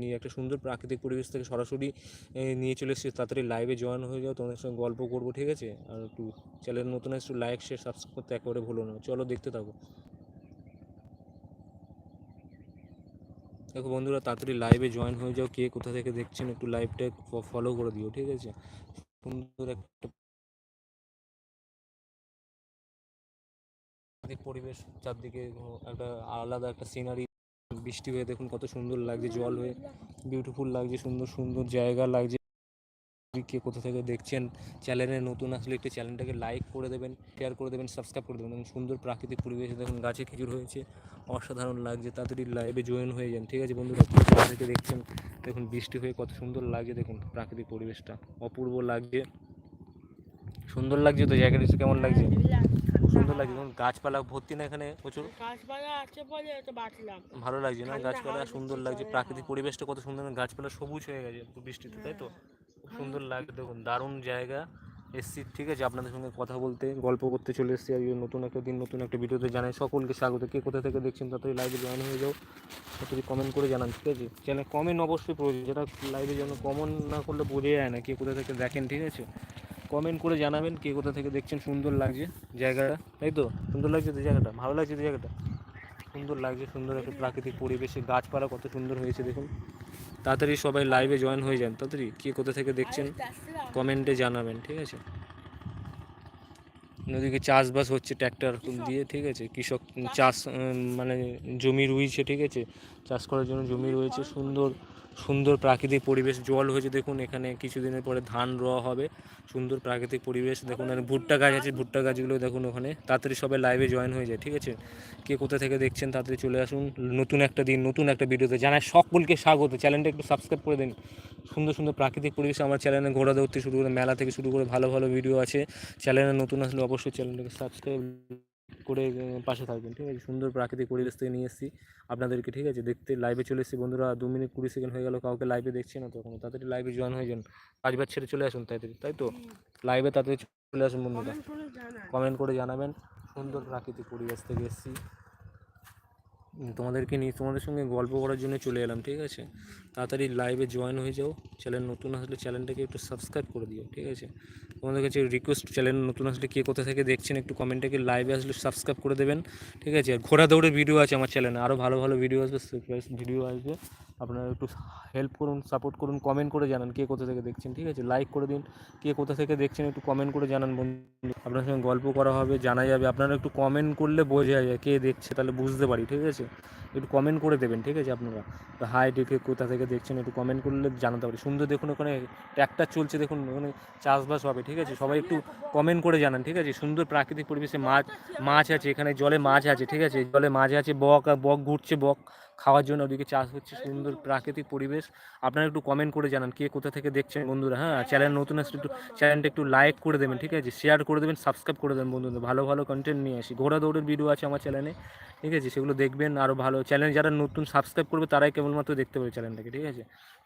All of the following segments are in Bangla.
নিয়ে একটা সুন্দর প্রাকৃতিক পরিবেশ থেকে সরাসরি নিয়ে চলে এসেছি। তাড়াতাড়ি লাইভে জয়েন হয়ে যাও, তোমাদের সঙ্গে গল্প করব, ঠিক আছে? আর একটু চ্যানেল নতুন একটু লাইক শেয়ার সাবস্ক্রাইব করতে একেবারে ভুলো না। চলো দেখতে থাকো। দেখো বন্ধুরা, তাড়াতাড়ি লাইভে জয়েন হয়ে যাও। কে কোথা থেকে দেখছেন একটু লাইভটা ফলো করে দিও, ঠিক আছে? সুন্দর একটা পরিবেশ, চারদিকে একটা আলাদা একটা সিনারি বৃষ্টি হয়ে দেখুন কত সুন্দর লাগছে, জল হয়ে বিউটিফুল লাগছে, সুন্দর সুন্দর জায়গা লাগছে। কে কোথা থেকে দেখছেন চ্যানেলে নতুন আসলে একটি চ্যানেলটাকে লাইক করে দেবেন শেয়ার করে দেবেন সাবস্ক্রাইব করে দেবেন এবং সুন্দর প্রাকৃতিক পরিবেশে দেখুন গাছে খেজুর হয়েছে, অসাধারণ লাগছে, তাড়াতাড়ি লাইভে জয়েন হয়ে যান, ঠিক আছে বন্ধুরা? থেকে দেখছেন, দেখুন বৃষ্টি হয়ে কত সুন্দর লাগছে, দেখুন প্রাকৃতিক পরিবেশটা অপূর্ব লাগছে। সুন্দর লাগছে তো জায়গাটা, কেমন লাগছে? খুব সুন্দর লাগছে দেখুন গাছপালা ভর্তি না এখানে প্রচুর? গাছপালা আছে বলে তো বাঁচলাম। ভালো লাগছে না? গাছপালা সুন্দর লাগছে প্রাকৃতিক পরিবেশটা কত সুন্দর গাছপালা সবুজ হয়ে গেছে বৃষ্টিতে তাই তো? খুব সুন্দর লাগছে দেখুন দারুণ জায়গা। এসছি ঠিক আছে আপনাদের সঙ্গে কথা বলতে গল্প করতে চলে এসেছি আজকে নতুন একটা দিন নতুন একটা ভিডিওতে জানাই সকলকে স্বাগত। কে কোথা থেকে দেখছেন তাড়াতাড়ি লাইভে জয়েন হয়ে যাও তাড়াতাড়ি কমেন্ট করে জানান ঠিক আছে? চ্যানেল কমেন্ট অবশ্যই প্রয়োজন যেটা লাইভে যেন কমেন্ট না করলে বোঝা যায় না কে কোথা থেকে দেখেন ঠিক আছে? কমেন্ট করে জানাবেন কে কোথা থেকে দেখছেন, সুন্দর লাগছে জায়গাটা, তাই তো? সুন্দর লাগছে তো জায়গাটা? ভালো লাগছে তো জায়গাটা? সুন্দর লাগছে, সুন্দর একটা প্রাকৃতিক পরিবেশে গাছপালা কত সুন্দর হয়েছে, দেখুন। তাড়াতাড়ি সবাই লাইভে জয়েন হয়ে যান। তাড়াতাড়ি কে কোথা থেকে দেখছেন কমেন্টে জানাবেন, ঠিক আছে? নদীকে চাষবাস হচ্ছে ট্র্যাক্টর দিয়ে, ঠিক আছে? কৃষক চাষ মানে জমি রুইছে ঠিক আছে? চাষ করার জন্য জমি রয়েছে, সুন্দর। সুন্দর প্রাকৃতিক পরিবেশ, জল হয়েছে দেখুন এখানে, কিছুদিনের পরে ধান রোয়া হবে। সুন্দর প্রাকৃতিক পরিবেশ, দেখুন আর ভুট্টা গাছ আছে, ভুট্টা গাছগুলো দেখুন ওখানে। তাড়াতাড়ি সবাই লাইভে জয়েন হয়ে যায়, ঠিক আছে? কে কোথা থেকে দেখছেন, তাড়াতাড়ি চলে আসুন। নতুন একটা দিন, নতুন একটা ভিডিওতে জানাই সকলকে স্বাগত। চ্যানেলটা একটু সাবস্ক্রাইব করে দিন। সুন্দর সুন্দর প্রাকৃতিক পরিবেশে আমার চ্যানেলে ঘোরা ধরতে শুরু করে, মেলা থেকে শুরু করে ভালো ভালো ভিডিও আছে। চ্যানেলে নতুন আসলে অবশ্যই চ্যানেলটাকে সাবস্ক্রাইব করে পাশে থাকবেন ঠিক আছে? সুন্দর প্রাকৃতিক পরিবেশ থেকে নিয়ে এসেছি আপনাদেরকে ঠিক আছে? দেখতে লাইভে চলে এসেছি বন্ধুরা। দু মিনিট কুড়ি সেকেন্ড হয়ে গেল কাউকে লাইভে দেখছে না তখন তাড়াতাড়ি লাইভে জয়েন হয়ে যান। কাজ বাজ ছেড়ে চলে আসুন তাড়াতাড়ি তাই তো? লাইভে তাড়াতাড়ি চলে আসুন বন্ধুরা। কমেন্ট করে জানা কমেন্ট করে জানাবেন সুন্দর প্রাকৃতিক পরিবেশ থেকে এসেছি। তোমাদেরকে নিয়ে তোমাদের সঙ্গে গল্প করার জন্য চলে এলাম ঠিক আছে? তাড়াতাড়ি লাইভে জয়েন হয়ে যাও। চ্যানেল নতুন আসলে চ্যানেলটাকে একটু সাবস্ক্রাইব করে দিও, ঠিক আছে? তোমাদের কাছে রিকোয়েস্ট চ্যানেল নতুন আসলে কে কোথা থেকে দেখছেন একটু কমেন্টটাকে লাইভে আসলে সাবস্ক্রাইব করে দেবেন, ঠিক আছে? আর ঘোড়া দৌড়ের ভিডিও আছে আমার চ্যানেলে আরও ভালো ভালো ভিডিও আসবে ভিডিও আসবে। আপনারা একটু হেল্প করুন সাপোর্ট করুন কমেন্ট করে জানান কে কোথা থেকে দেখছেন, ঠিক আছে? লাইক করে দিন, কে কোথা থেকে দেখছেন একটু কমেন্ট করে জানান বন্ধু। আপনার সঙ্গে গল্প করা হবে, জানা যাবে, আপনারা একটু কমেন্ট করলে বোঝা যায় কে দেখছে, তাহলে বুঝতে পারি, ঠিক আছে? একটু কমেন্ট করে দেবেন, ঠিক আছে আপনারা? হাই দেখে কোথা থেকে দেখছেন, একটু কমেন্ট করলে জানাতে পারি। সুন্দর দেখুন ওখানে ট্র্যাক্টর চলছে দেখুন, ওখানে চাষবাস হবে, ঠিক আছে? সবাই একটু কমেন্ট করে জানান, ঠিক আছে? সুন্দর প্রাকৃতিক পরিবেশে মাছ মাছ আছে, এখানে জলে মাছ আছে, ঠিক আছে? জলে মাছ আছে বক বক ঘুরছে, বক। খাওয়ার জন্য ওদিকে চাষ হচ্ছে সুন্দর প্রাকৃতিক পরিবেশ। আপনারা একটু কমেন্ট করে জানান কে কোথা থেকে দেখছেন বন্ধুরা? হ্যাঁ চ্যানেল নতুন আসলে একটু চ্যানেলটা একটু লাইক করে দেবেন ঠিক আছে? শেয়ার করে দেবেন সাবস্ক্রাইব করে দেবেন বন্ধুদের। ভালো ভালো কন্টেন্ট নিয়ে আসি। ঘোড়া দৌড়ের ভিডিও আছে আমার চ্যানেলে ঠিক আছে? সেগুলো দেখবেন আরও ভালো। চ্যানেল যারা নতুন সাবস্ক্রাইব করবে তারাই কেবলমাত্র দেখতে পাবে চ্যানেলটাকে ঠিক আছে?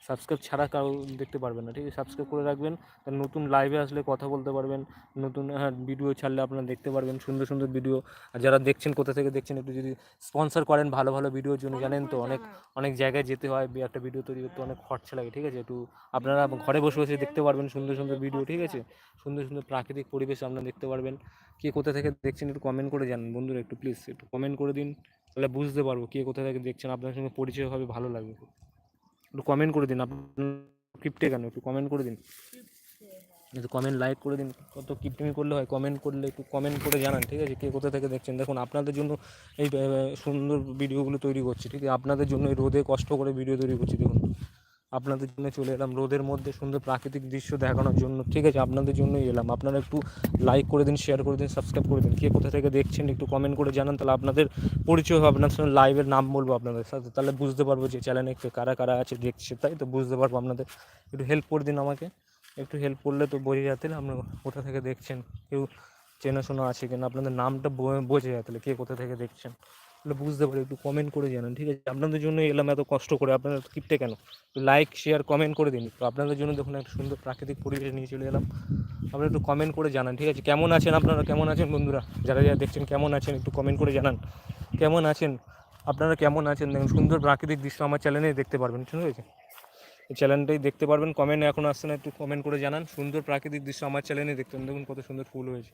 সাবস্ক্রাইব ছাড়া কাউ দেখতে পারবেন না ঠিক আছে? সাবস্ক্রাইব করে রাখবেন তার নতুন লাইভে আসলে কথা বলতে পারবেন। নতুন হ্যাঁ ভিডিও ছাড়লে আপনারা দেখতে পারবেন সুন্দর সুন্দর ভিডিও আর যারা দেখছেন কোথা থেকে দেখছেন একটু যদি স্পন্সর করেন ভালো ভালো ভিডিওর জন্য জানেন তো অনেক অনেক জায়গায় যেতে হয় একটা ভিডিও তৈরি করতে অনেক খরচা লাগে ঠিক আছে? একটু আপনারা ঘরে বসে বসে দেখতে পারবেন সুন্দর সুন্দর ভিডিও ঠিক আছে? সুন্দর সুন্দর প্রাকৃতিক পরিবেশ আপনারা দেখতে পারবেন। কে কোথা থেকে দেখছেন একটু কমেন্ট করে জানান। বন্ধুরা একটু প্লিজ একটু কমেন্ট করে দিন তাহলে বুঝতে পারব কে কোথা থেকে দেখছেন আপনার সঙ্গে পরিচয় হবে ভালো লাগবে। একটু কমেন্ট করে দিন আপনার ক্রিপ্টে কেন? একটু কমেন্ট করে দিন। একটু কমেন্ট লাইক করে দিন। কত কিপটিমি করলে হয় কমেন্ট করলে একটু কমেন্ট করে জানান, ঠিক আছে? কে কোথা থেকে দেখছেন? দেখুন, আপনাদের জন্য এই সুন্দর ভিডিওগুলো তৈরি করছি, ঠিক আছে? আপনাদের জন্য এই রোদে কষ্ট করে ভিডিও তৈরি করছি, দেখুন। আপনাদের জন্য চলে এলাম রোদের মধ্যে সুন্দর প্রাকৃতিক দৃশ্য দেখানোর জন্য, ঠিক আছে? আপনাদের জন্যই এলাম। আপনারা একটু লাইক করে দিন শেয়ার করে দিন সাবস্ক্রাইব করে দিন। কে কোথা থেকে দেখছেন, একটু কমেন্ট করে জানান, তাহলে আপনাদের পরিচয় হবে। আপনার সঙ্গে লাইভের নাম বলব আপনাদের সাথে। তাহলে বুঝতে পারব যে চ্যানেলে কারা কারা আছে, দেখছে, তাই তো? বুঝতে পারব আপনাদের। একটু হেল্প করে দিন আমাকে। একটু হেল্প করলে তো বোঝা যাতে আপনারা কোথা থেকে দেখছেন? কেউ চেনাশোনা আছে কিনা? আপনাদের নামটা বোঝা যায় তাহলে কে কোথা থেকে দেখছেন? তাহলে বুঝতে পারি একটু কমেন্ট করে জানান, ঠিক আছে? আপনাদের জন্য এলাম এত কষ্ট করে, আপনারা কিপটে কেন? লাইক শেয়ার কমেন্ট করে দিন তো আপনাদের জন্য দেখুন একটা সুন্দর প্রাকৃতিক পরিবেশ নিয়ে চলে এলাম। আপনারা একটু কমেন্ট করে জানান, ঠিক আছে? কেমন আছেন আপনারা? কেমন আছেন বন্ধুরা? যারা যারা দেখছেন, কেমন আছেন? একটু কমেন্ট করে জানান। কেমন আছেন? আপনারা কেমন আছেন? দেখুন, সুন্দর প্রাকৃতিক দৃশ্য আমার চ্যানেলেই দেখতে পারবেন, ঠিক আছে? চ্যানেলটাই দেখতে পারবেন। কমেন্ট এখন আসছে না, একটু কমেন্ট করে জানান। সুন্দর প্রাকৃতিক দৃশ্য আমার চ্যানেলেই দেখতে পাবেন দেখুন, কত সুন্দর ফুল হয়েছে।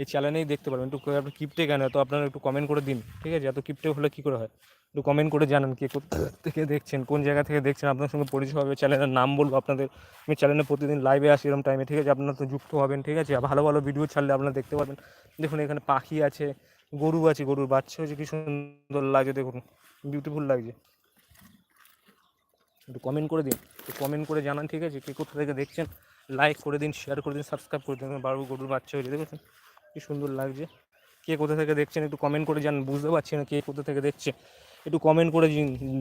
এই চ্যানেলেই দেখতে পারবেন। একটু আপনি কিপটে কেন তো আপনারা একটু কমেন্ট করে দিন, ঠিক আছে? এত কিপটে হলে কী করে হয়? একটু কমেন্ট করে জানান কে কোথা থেকে দেখছেন, কোন জায়গা থেকে দেখছেন, আপনার সঙ্গে পরিচয় হবে চ্যানেলের নাম বলব আপনাদের। আমি চ্যানেলে প্রতিদিন লাইভে আসি এরকম টাইমে ঠিক আছে? আপনারা তো যুক্ত হবেন, ঠিক আছে? ভালো ভালো ভিডিও ছাড়লে আপনারা দেখতে পারবেন। দেখুন, এখানে পাখি আছে, গরু আছে, গরুর বাচ্চা হয়েছে, কী সুন্দর লাগছে, দেখুন। বিউটিফুল লাগছে। একটু কমেন্ট করে দিন। একটু কমেন্ট করে জানান, ঠিক আছে? কে কোথা থেকে দেখছেন? লাইক করে দিন শেয়ার করে দিন সাবস্ক্রাইব করে দিন। বারো গরুর বাচ্চা হয়েছে দেখেছেন? কী সুন্দর লাগছে। কে কোথা থেকে দেখছেন? একটু কমেন্ট করে জান বুঝতে পারছি না কে কোথা থেকে দেখছে। একটু কমেন্ট করে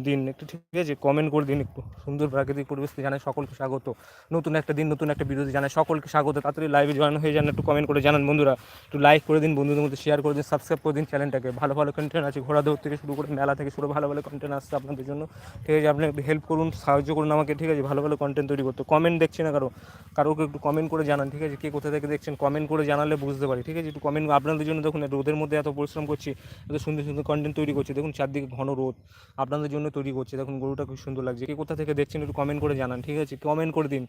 দিন- একটু ঠিক আছে? কমেন্ট করে দিন একটু। সুন্দর প্রাকৃতিক পরিবেশকে জানাই সকলকে স্বাগত। নতুন একটা দিন, নতুন একটা ভিডিওতে জানাই সকলকে স্বাগত। তাড়াতাড়ি লাইভে জয়েন হয়ে যান, একটু কমেন্ট করে জানান বন্ধুরা। একটু লাইক করে দিন, বন্ধুদের মধ্যে শেয়ার করে দিন সাবস্ক্রাইব করে দিন চ্যানেলটাকে ভালো ভালো কন্টেন্ট আছে ঘোরা দৌড় থেকে শুরু করে মেলা থেকে শুরু, ভালো ভালো কন্টেন্ট আসছে আপনাদের জন্য। ঠিক আছে, আপনি হেল্প করুন, সাহায্য করুন আমাকে, ঠিক আছে? ভালো ভালো কন্টেন্ট তৈরি করতে। কমেন্ট দেখছি না কারও। কারোকে একটু কমেন্ট করে জানান, ঠিক আছে? কে কোথা থেকে দেখছেন? কমেন্ট করে জানালে বুঝতে পারি, ঠিক আছে? একটু কমেন্ট আপনাদের জন্য দেখুন রোদের মধ্যে এত পরিশ্রম করছি, এত সুন্দর সুন্দর কন্টেন্ট তৈরি করছি। দেখুন, চারদিকে ঘন রোদ, আপনাদের জন্য তৈরি করছে। দেখুন, গরুটা খুব সুন্দর লাগছে। কে কোথা থেকে দেখছেন একটু কমেন্ট করে জানান, ঠিক আছে? কমেন্ট করে দিন।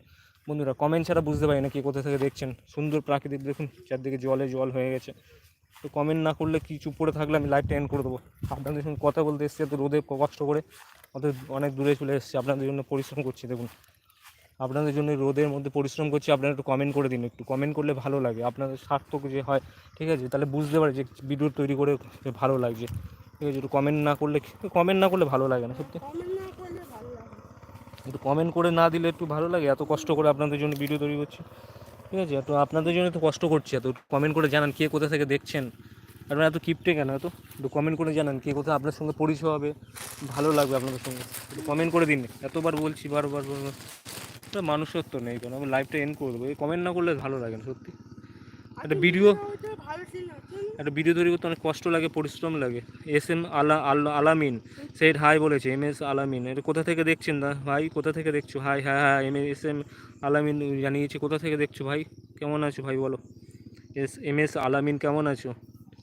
বন্ধুরা কমেন্ট ছাড়া বুঝতে পারি না কে কোথা থেকে দেখছেন। সুন্দর প্রাকৃতিক, দেখুন, চারদিকে জলে জল হয়ে গেছে। তো কমেন্ট না করলে কি চুপ করে থাকলে আমি লাইভটা এন্ড করে দেবো। আপনাদের সঙ্গে কথা বলতে এসেছি, এত রোদে কষ্ট করে। অত অনেক দূরে চলে এসেছি। আপনাদের জন্য পরিশ্রম করছি, দেখুন। আপনাদের জন্য রোদের মধ্যে পরিশ্রম করছি, আপনারা একটু কমেন্ট করে দিন একটু। কমেন্ট করলে ভালো লাগে। আপনাদের সার্থক যে হয়, ঠিক আছে? তাহলে বুঝতে পারে যে ভিডিও তৈরি করে ভালো লাগছে। একটু কমেন্ট না করলে কমেন্ট না করলে ভালো লাগে না সত্যি। একটু কমেন্ট করে না দিলে একটু ভালো লাগে এত কষ্ট করে আপনাদের জন্য ভিডিও তৈরি করছি। ঠিক আছে একটু আপনাদের জন্য তো কষ্ট করছি এত কমেন্ট করে জানান কে কোথা থেকে দেখছেন। আপনারা এত কিপটে কেন এত? একটু কমেন্ট করে জানান কে কোথায় আপনার সঙ্গে পরিচয় হবে ভালো লাগবে আপনাদের সঙ্গে। একটু কমেন্ট করে দিন। এতবার বলছি বারবার বারবার। তো নেই কেন? আমি লাইভটা এন্ড করে দেবো। এই কমেন্ট না করলে ভালো লাগে না সত্যি। একটা ভিডিও একটা ভিডিও তৈরি করতে অনেক কষ্ট লাগে পরিশ্রম লাগে। এস এম আলা আল- আলামিন সেট হাই বলেছে এম এস আলামিন। এটা কোথা থেকে দেখছেন না ভাই? কোথা থেকে দেখছ? হাই হ্যাঁ হ্যাঁ এম এস এম আলামিন জানিয়েছে কোথা থেকে দেখছ ভাই? কেমন আছো ভাই বলো? এস এম এস আলামিন কেমন আছো?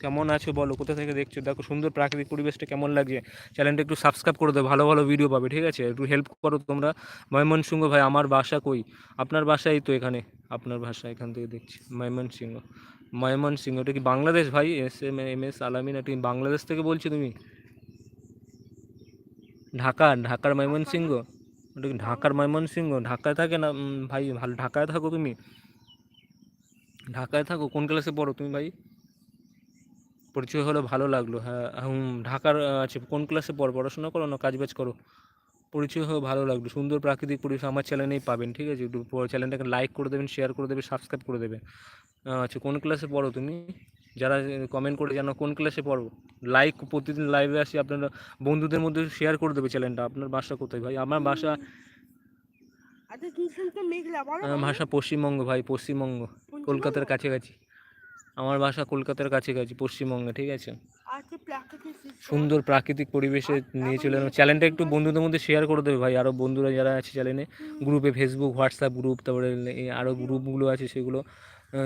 কেমন আছো বলো? কোথা থেকে দেখছ? দেখো, সুন্দর প্রাকৃতিক পরিবেশটা কেমন লাগছে? চ্যানেলটা একটু সাবস্ক্রাইব করে দাও, ভালো ভালো ভিডিও পাবে, ঠিক আছে? একটু হেল্প করো তোমরা। ময়মনসিংহ ভাই, আমার বাসা কই? আপনার বাসাই তো এখানে। আপনার ভাষা এখান থেকে দেখছি, ময়মনসিংহ। ময়মনসিংহ, ওটা কি বাংলাদেশ ভাই? S M M S, Alamin এটা বাংলাদেশ থেকে বলছো তুমি? ঢাকা, ঢাকার ময়মনসিংহ? ওটা কি ঢাকার ময়মনসিংহ? ঢাকায় থাকে না? ভাই, ভালো ঢাকায় থাকো তুমি। ঢাকায় থাকো, কোন ক্লাসে পড়ো তুমি ভাই? পরিচয় হলো ভালো লাগল। হ্যাঁ হুম ঢাকার আছে কোন ক্লাসে পড়ো পড়াশোনা করো না কাজ বাজ করো? পরিচয় হয়ে ভালো লাগল। সুন্দর প্রাকৃতিক পরিবেশ আমার চ্যানেলেই পাবেন ঠিক আছে? একটু চ্যানেলটাকে লাইক করে দেবেন শেয়ার করে দেবেন সাবস্ক্রাইব করে দেবেন। আচ্ছা কোন ক্লাসে পড়ো তুমি? যারা কমেন্ট করে জানো কোন ক্লাসে পড়ো? লাইক প্রতিদিন লাইভে আসি আপনারা বন্ধুদের মধ্যে শেয়ার করে দেবে চ্যানেলটা আপনার বাসা কোথায় ভাই? আমার বাসা আচ্ছা ভাষা পশ্চিমবঙ্গ ভাই পশ্চিমবঙ্গ? কলকাতার কাছাকাছি। আমার বাসা কলকাতার কাছাকাছি পশ্চিমবঙ্গে ঠিক আছে। সুন্দর প্রাকৃতিক পরিবেশে নিয়ে চলে এলাম। চ্যানেলটা একটু বন্ধুদের মধ্যে শেয়ার করে দেবে ভাই। আরও বন্ধুরা যারা আছে চ্যানেলে গ্রুপে ফেসবুক হোয়াটসঅ্যাপ গ্রুপ তারপরে আরও গ্রুপগুলো আছে সেগুলো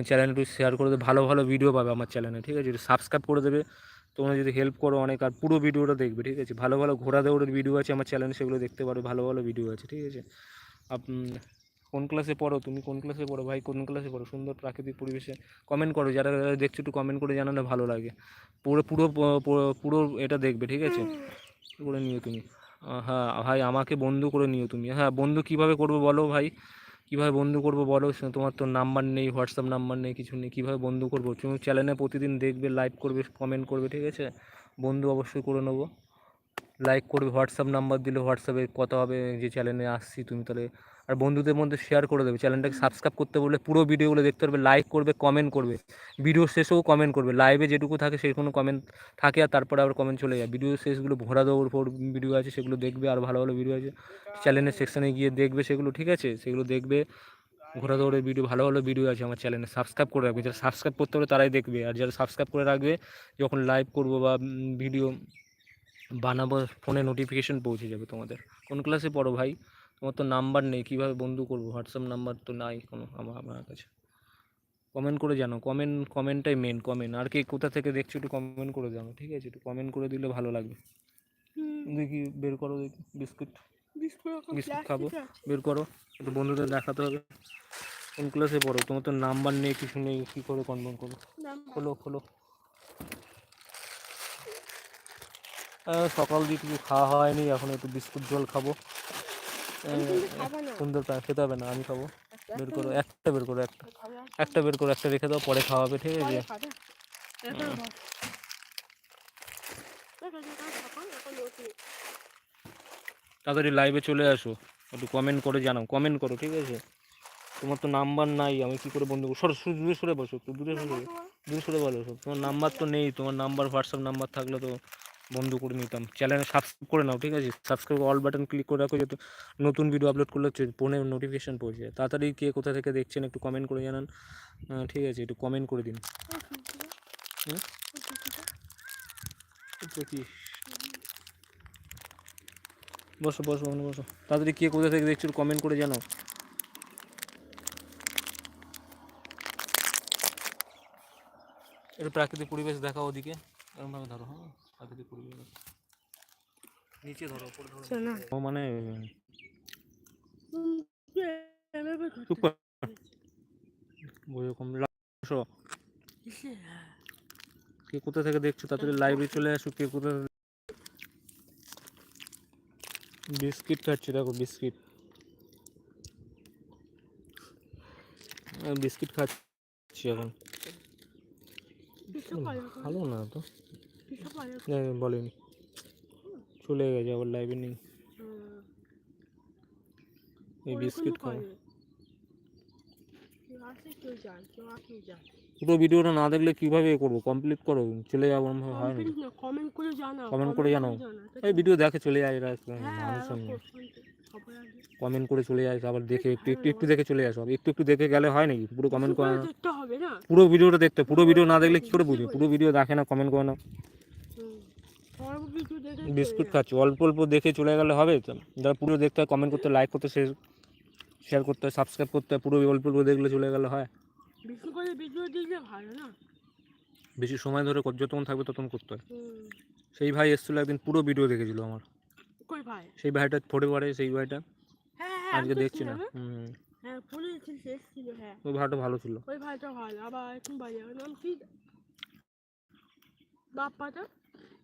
চ্যানেল একটু শেয়ার করে দেবে। ভালো ভালো ভিডিও পাবে আমার চ্যানেলে ঠিক আছে? একটু সাবস্ক্রাইব করে দেবে। তোমরা যদি হেল্প করো অনেক আর পুরো ভিডিওটা দেখবে ঠিক আছে? ভালো ভালো ঘোরা দৌড়ের ভিডিও আছে আমার চ্যানেলে সেগুলো দেখতে পারো। ভালো ভালো ভিডিও আছে ঠিক আছে? আপ কোন ক্লাসে পড়ো তুমি কোন ক্লাসে পড়ো ভাই কোন ক্লাসে পড়ো সুন্দর প্রাকৃতিক পরিবেশে কমেন্ট করো যারা যারা দেখছ একটু কমেন্ট করে জানালে ভালো লাগে। পুরো পুরো পুরো- এটা দেখবে ঠিক আছে? করে নিও তুমি। হ্যাঁ ভাই আমাকে বন্ধু করে নিও তুমি। হ্যাঁ বন্ধু কীভাবে করব বলো ভাই? কীভাবে বন্ধু করব বলো? তোমার তো নাম্বার নেই হোয়াটসঅ্যাপ নাম্বার নেই কিছু নেই কীভাবে বন্ধু করব? তুমি চ্যানেলে প্রতিদিন দেখবে লাইভ করবে কমেন্ট করবে ঠিক আছে? বন্ধু অবশ্যই করে নেব। লাইক করবে হোয়াটসঅ্যাপ নাম্বার দিলে হোয়াটসঅ্যাপে কথা হবে যে চ্যানেলে আসছি তুমি তাহলে আর বন্ধুদের মধ্যে শেয়ার করে দেবে। চ্যানেলটাকে সাবস্ক্রাইব করতে বললে পুরো ভিডিওগুলো দেখতে পারবে লাইক করবে কমেন্ট করবে। ভিডিও শেষেও কমেন্ট করবে। লাইভে যেটুকু থাকে সেই কোনো কমেন্ট থাকে আর তারপরে আবার কমেন্ট চলে যায়। ভিডিও শেষগুলো ভরা দৌড় ফোর ভিডিও আছে, সেগুলো দেখবে, আর ভালো ভালো ভিডিও আছে। চ্যানেলের সেকশানে গিয়ে দেখবে সেগুলো, ঠিক আছে? সেগুলো দেখবে, ঘোরা দৌড়ের ভিডিও ভালো ভালো ভিডিও আছে আমার চ্যানেলে সাবস্ক্রাইব করে রাখবে। যারা সাবস্ক্রাইব করতে হবে তারাই দেখবে। আর যারা সাবস্ক্রাইব করে রাখবে, যখন লাইভ করব বা ভিডিও বানাবো ফোনে নোটিফিকেশন পৌঁছে যাবে তোমাদের। কোন ক্লাসে পড়ো ভাই? তোমার তো নাম্বার নেই কীভাবে বন্ধু করব? হোয়াটসঅ্যাপ নাম্বার তো নাই কোনো আমার আমার কাছে। কমেন্ট করে জানো কমেন্ট কমেন্টটাই মেন কমেন্ট আর কে কোথা থেকে দেখছ একটু কমেন্ট করে জানো ঠিক আছে? একটু কমেন্ট করে দিলে ভালো লাগবে। দেখি বের করো দেখি বিস্কুট। বিস্কুট খাব। বের করো একটু বন্ধুদের দেখাতে হবে। কোন ক্লাসে পড়ো? তোমার তো নাম্বার নেই কিছু নেই কী করে কনফার্ম করো নাম্বার। খোলো খোলো। সকাল দিয়ে কিছু খাওয়া হয়নি এখন একটু বিস্কুট জল খাব। সুন্দর পা- খেতে হবে না, আমি খাব। বের করো, একটা বের করো, একটা। একটা বের করো, একটা রেখে দাও, পরে খাওয়াবে ঠিক আছে। তাড়াতাড়ি লাইভে চলে আসো, একটু কমেন্ট করে জানাও কমেন্ট করো, ঠিক আছে? তোমার তো নাম্বার নাই, আমি কি করে বন্ধু সর দূরে সরে বসো, একটু দূরে সরে দূরে সরে বলো তোমার নাম্বার তো নেই, তোমার নাম্বার হোয়াটসঅ্যাপ নাম্বার থাকলে তো বন্ধ করে নিতাম। চ্যানেল সাবস্ক্রাইব করে নাও, ঠিক আছে? সাবস্ক্রাইব অল বাটন ক্লিক করে রাখো যাতে নতুন ভিডিও আপলোড করলে ফোনে নোটিফিকেশান পৌঁছে যায়। তাড়াতাড়ি কে কোথা থেকে দেখছেন একটু কমেন্ট করে জানান। ঠিক আছে, একটু কমেন্ট করে দিন। বসো বসো বসো তাড়াতাড়ি কে কোথা থেকে দেখছ কমেন্ট করে জানাও। একটু প্রাকৃতিক পরিবেশ দেখাও ওদিকে। এরকমভাবে ধরো হ্যাঁ। নিচে ধরো উপরে ধরো। ও মানে চুপ কর। কিসে? কে কোথা থেকে দেখছ? তাড়াতাড়ি লাইভে চলে আসো কে কোথা বিস্কিট খাচ্ছি দেখো বিস্কিট। বিস্কিট খাচ্ছি এখন। ভালো না তো। বলেনি চলে গেছে আবার লাইভে নেই এই বিস্কিট খাও। পুরো ভিডিওটা না দেখলে কীভাবে করব কমপ্লিট করো চলে যাব হয় না comment করে জানাও, Comment করে জানাও। জানাও। এই ভিডিও দেখে চলে যায় এরা হ্যাঁ, কমেন্ট করে চলে যায় আবার দেখে একটু একটু একটু দেখে চলে আসো একটু একটু দেখে গেলে হয় নাকি? পুরো কমেন্ট করে না দেখতে হবে না? পুরো ভিডিওটা দেখতে পুরো ভিডিও না দেখলে কি করে বুঝবে? পুরো ভিডিও দেখে না কমেন্ট করে না। বিস্কুট। খাচ্ছি অল্প অল্প দেখে চলে গেলে হবে তো। যারা পুরো দেখতে হয় কমেন্ট করতে লাইক করতে শেয়ার করতে হয় সাবস্ক্রাইব করতে হয় পুরো অল্প অল্প দেখলে চলে গেলে হয়। বেশি ভিডিও দিলে বেশি সময় ধরে যতক্ষণ থাকবে ততক্ষণ করতে হয়। সেই ভাই এসেছিল একদিন পুরো ভিডিও দেখেছিল আমার। সেই ভাইটা ফোটে পারে সেই ভাইটা। আজকে দেখছি না। হুম হ্যাঁ পুলিশ শেষ ছিল হ্যাঁ। ওই ভাইটা ভালো ছিল। ওই ভাইটা ভালো আবার এখন বাজে। নাম কি? বাপ্পাটা?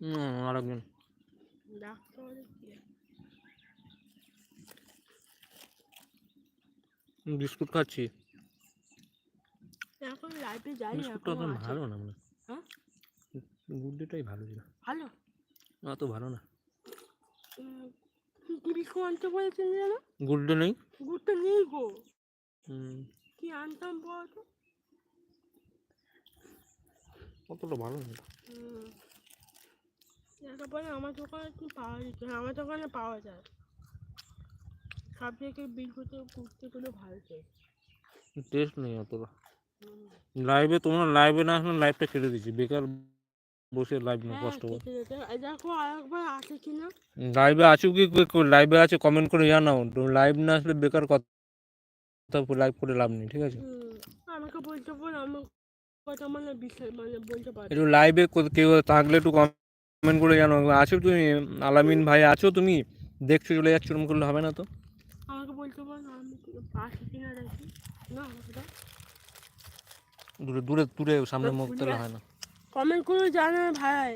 হুম আর ডাক্তার বিস্কুট খাচ্ছি। এখন লাইফে যাই বিস্কুটটা তো ভালো না মনে? হ্যাঁ? ভালো ছিল। ভালো? অত ভালো না। উম, কি কি বিস্কুট আনতে বলেছেন যেন? গুড ডে নেই। গুড়টা নেই গো। হুম। কি আনতাম বলতো? অতটা ভালো না হুম। তারপরে আমার দোকানে কি পাওয়া যেত আমার দোকানে পাওয়া যায়। সব থেকে বিস্কুটে কুর্তিগুলো ভালো টেস্ট নেই অতটা। লাইভে তোমরা লাইভে না আসলে লাইভটা কেটে দিচ্ছি বেকার বসে লাইভ না হ্যাঁ কষ্ট লাইভে আছো। কি? লাইভে আছে কমেন্ট করে জানাও। লাইভ না আসলে বেকার কথা লাইভ করে লাভ নেই ঠিক আছে? মানে মানে একটু লাইভে কেউ থাকলে একটু কমেন্ট করে জানো আছো তুমি আলামিন ভাই আছো তুমি? দেখছ চলে যাচ্ছ এরকম করলে হবে না তো? আমাকে বলতে বল আমি আসে কিনা দেখি। না দূরে দূরে দূরে সামনে মুখ যা- হয় না। কমেন্ট করে জানান ভাই।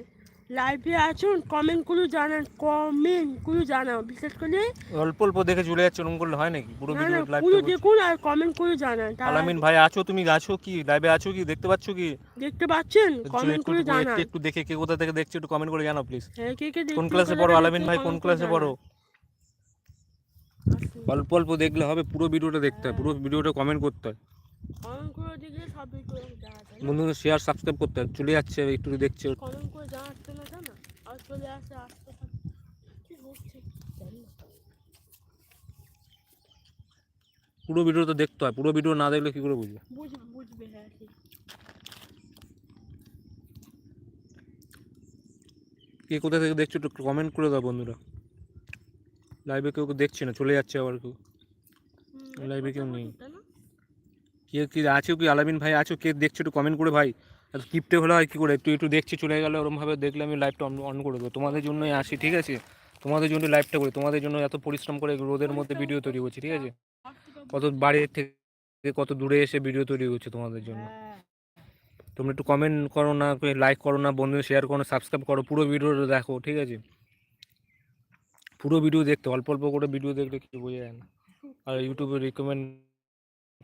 লাইভে আছুন কমেন্ট করে জানান কমেন্ট করে জানাও। বিশেষ করে অল্প অল্প দেখে চলে যাচ্ছে এরকম করলে হয় নাকি? পুরো ভিডিও লাইভ পুরো দেখুন আর কমেন্ট করে জানান। আলামিন ভাই আছো তুমি? আছো কি? লাইভে আছো কি? দেখতে পাচ্ছ কি? দেখতে পাচ্ছেন? একটু কমেন্ট করে একটু- জানান। একটু দেখে কে কোথা থেকে দেখছ একটু কমেন্ট করে জানাও প্লিজ হ্যাঁ কে কে কোন ক্লাসে পড়ো আলামিন ভাই? কোন ক্লাসে পড়ো? অল্প অল্প দেখলে হবে পুরো ভিডিওটা দেখতে হয় পুরো ভিডিওটা কমেন্ট করতে হয়। করে দেখলে সব ভিডিও দেখা যায় বন্ধুদের শেয়ার সাবস্ক্রাইব করতে চলে যাচ্ছে একটু দেখছে। কমেন্ট করে জানাচ্ছে না জানা? আর চলে আসে আসতে কি হচ্ছে? জানি না। পুরো দেখতে হয়। পুরো ভিডিও না দেখলে কি করে বুঝবে? হ্যাঁ কে কোথা থেকে দেখছ একটু কমেন্ট করে দাও বন্ধুরা। লাইভে কেউ দেখছে না চলে যাচ্ছে আবার কেউ। এ কেউ নেই। কে কি আছো কি আলামিন ভাই আছো? কে দেখছ একটু কমেন্ট করে ভাই। আর কিপটে হলে হয় কী করে? একটু একটু দেখছি, চলে গেলে, ওরমভাবে দেখলে আমি লাইভটা অন অন করে দেবো। তোমাদের জন্যই আসি, ঠিক আছে? তোমাদের জন্য লাইভটা করি। তোমাদের জন্য এত পরিশ্রম করে রোদের মধ্যে ভিডিও তৈরি করছি, ঠিক আছে? কত বাড়ির থেকে কত দূরে এসে ভিডিও তৈরি করছে তোমাদের জন্য। তোমরা একটু কমেন্ট করো না লাইক করো না বন্ধু শেয়ার করো সাবস্ক্রাইব করো, পুরো ভিডিওটা দেখো, ঠিক আছে? পুরো ভিডিও দেখতে, অল্প অল্প করে ভিডিও দেখলে কিছু বোঝা যায় না। আর ইউটিউবে রিকমেন্ড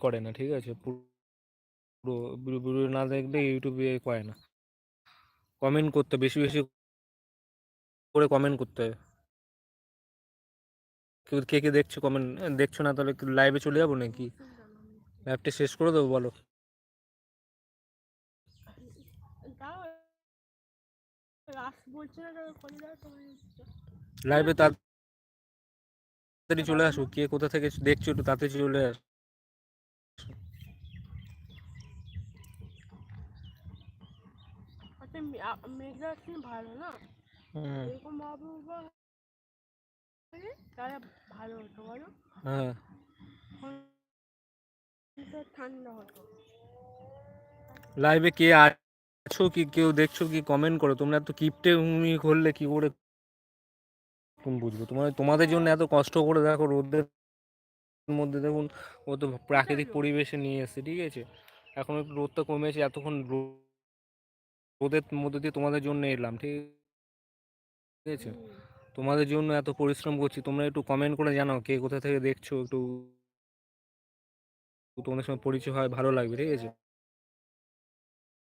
করে না, ঠিক আছে? পুরো ভিডিও না দেখলে ইউটিউবে করে না। কমেন্ট করতে, বেশি বেশি করে কমেন্ট করতে হবে কেউ, কে কে দেখছ কমেন্ট দেখছ না তাহলে লাইভে চলে যাব নাকি? লাইভটা শেষ করে দেবো, বলো। লাইভে তাড়াতাড়ি চলে আসো, কে কোথা থেকে দেখছ একটু তাড়াতাড়ি চলে আস। মেঘলা সিন ভালো না? এরকম আবহাওয়া হলে ভালো হতো বলো? হ্যাঁ। ঠান্ডা হতো। লাইভে কে আছো কি কেউ দেখছ কি কমেন্ট করো। তোমরা এত কিপটে উনি করলে কি করে? বুঝব। তোমার তোমাদের জন্য এত কষ্ট করে দেখো রোদের মধ্যে দেখুন ও তো প্রাকৃতিক পরিবেশে নিয়ে এসছে ঠিক আছে? এখন একটু রোদটা কমেছে এতক্ষণ রোদের মধ্যে দিয়ে তোমাদের জন্য এলাম ঠিক আছে? তোমাদের জন্য এত পরিশ্রম করছি তোমরা একটু কমেন্ট করে জানাও কে কোথা থেকে দেখছ একটু তোমাদের সঙ্গে পরিচয় হয় ভালো লাগবে ঠিক আছে?